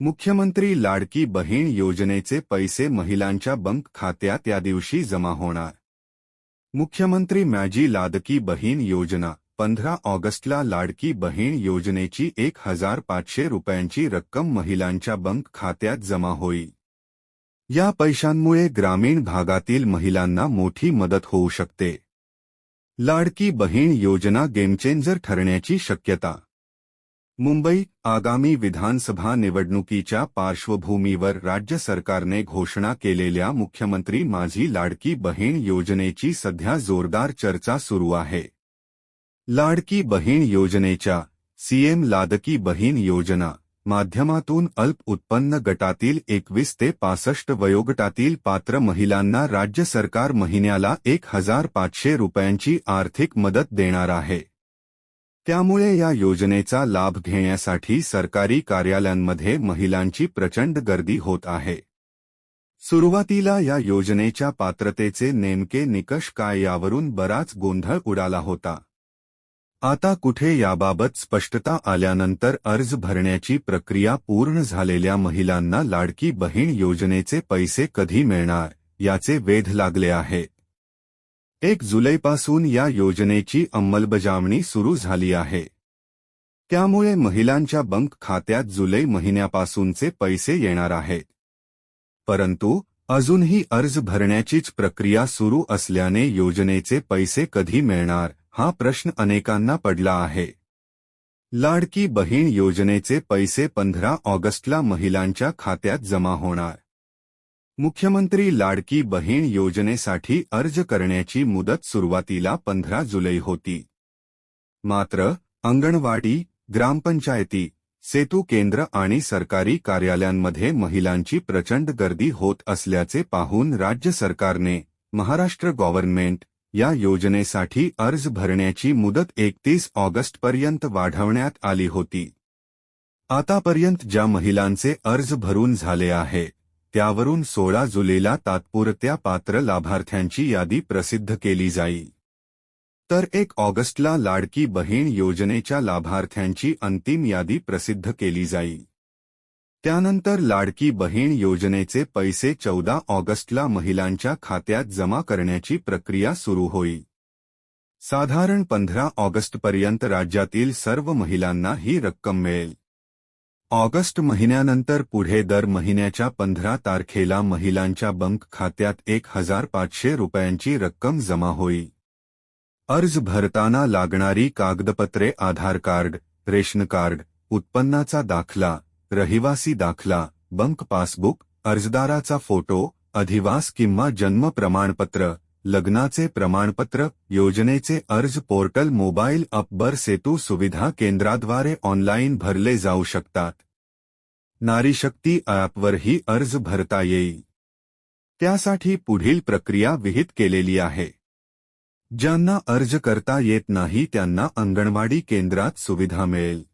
मुख्यमंत्री लाडकी बहीण योजनेचे पैसे महिलांच्या बँक खात्यात या दिवशी जमा होणार. मुख्यमंत्री मॅजी लाडकी बहीण योजना, पंधरा ऑगस्टला लाडकी बहीण योजनेची एक हज़ार पाचशे रुपयांची रक्कम महिलांच्या बँक खात्यात जमा होईल. या पैशांमुळे ग्रामीण भागातील महिलांना मोठी मदत होऊ शकते. लाडकी बहीण योजना गेमचेंजर ठरण्याची शक्यता मुंबई आगामी विधानसभा निवडणुकीच्या पार्श्वभूमीवर राज्य सरकारने घोषणा केलेल्या मुख्यमंत्री माझी लाडकी बहीण योजनेची सध्या जोरदार चर्चा सुरू आहे. लाडकी बहीण योजनेच्या सीएम लादकी बहीण योजना माध्यमातून अल्प उत्पन्न गटातील एकवीस ते पासष्ट वयोगटातील पात्र महिलांना राज्य सरकार महिन्याला एक हजार पाचशे रुपयांची आर्थिक मदत देणार आहे. त्यामुळे या योजनेचा लाभ घेण्यासाठी सरकारी कार्यालयांमध्ये महिलांची प्रचंड गर्दी होत आहे. सुरुवातीला या योजनेच्या पात्रतेचे नेमके निकष काय यावरून बराच गोंधळ उडाला होता. आता कुठे याबाबत स्पष्टता आल्यानंतर अर्ज भरण्याची प्रक्रिया पूर्ण झालेल्या महिलांना लाडकी बहीण योजनेचे पैसे कधी मिळणार याचे वेध लागले आहे. एक जुलैपासून या योजनेची अंमलबजावणी सुरू झाली आहे. त्यामुळे महिलांच्या बंक खात्यात जुलै महिन्यापासूनचे पैसे येणार आहेत. परंतु अजूनही अर्ज भरण्याचीच प्रक्रिया सुरू असल्याने योजनेचे पैसे कधी मिळणार हा प्रश्न अनेकांना पडला आहे. लाडकी बहीण योजनेचे पैसे पंधरा ऑगस्टला महिलांच्या खात्यात जमा होणार. मुख्यमंत्री लाडकी बहीण योजनेसाठी अर्ज करण्याची मुदत सुरुवातीला पंधरा जुलै होती. मात्र अंगणवाडी ग्रामपंचायती सेतू केंद्र आणि सरकारी कार्यालयांमध्ये महिलांची प्रचंड गर्दी होत असल्याचे पाहून राज्य सरकारने महाराष्ट्र गव्हर्नमेंट या योजनेसाठी अर्ज भरण्याची मुदत एकतीस ऑगस्टपर्यंत वाढवण्यात आली होती. आतापर्यंत ज्या महिलांचे अर्ज भरून झाले आहे त्यावरून सोळा जुलैला तात्पुरत्या पात्र लाभार्थ्यांची यादी प्रसिद्ध केली जाईल तर एक ऑगस्टला लाडकी बहीण योजनेच्या लाभार्थ्यांची अंतिम यादी प्रसिद्ध केली जाईल त्यानंतर लाडकी बहीण योजनेचे पैसे चौदा ऑगस्टला महिलांच्या खात्यात जमा करण्याची प्रक्रिया सुरू होईल साधारण पंधरा ऑगस्टपर्यंत राज्यातील सर्व महिलांना ही रक्कम मिळेल. ऑगस्ट महिन्यानंतर पुढे दर महिन्याच्या पंधरा तारखेला महिलांच्या बँक खात्यात एक हजार पाचशे रुपयांची रक्कम जमा होईल. अर्ज भरताना लागणारी कागदपत्रे आधार कार्ड रेशन कार्ड उत्पन्नाचा दाखला रहिवासी दाखला बंक पासबुक अर्जदाराचा फोटो अधिवास किंवा जन्म प्रमाणपत्र लग्नाचे प्रमाणपत्र, योजनेचे अर्ज़ पोर्टल, मोबाईल अपबर सेतू सुविधा केंद्राद्वारे ऑनलाईन भरले जाऊ शकतात. नारीशक्ती ॲपवरही अर्ज़ भरता येईल. त्यासाठी पुढील प्रक्रिया विहित केलेली आहे. ज्यांना अर्ज़ करता येत नाही त्यांना अंगणवाडी केंद्रात सुविधा मिळेल.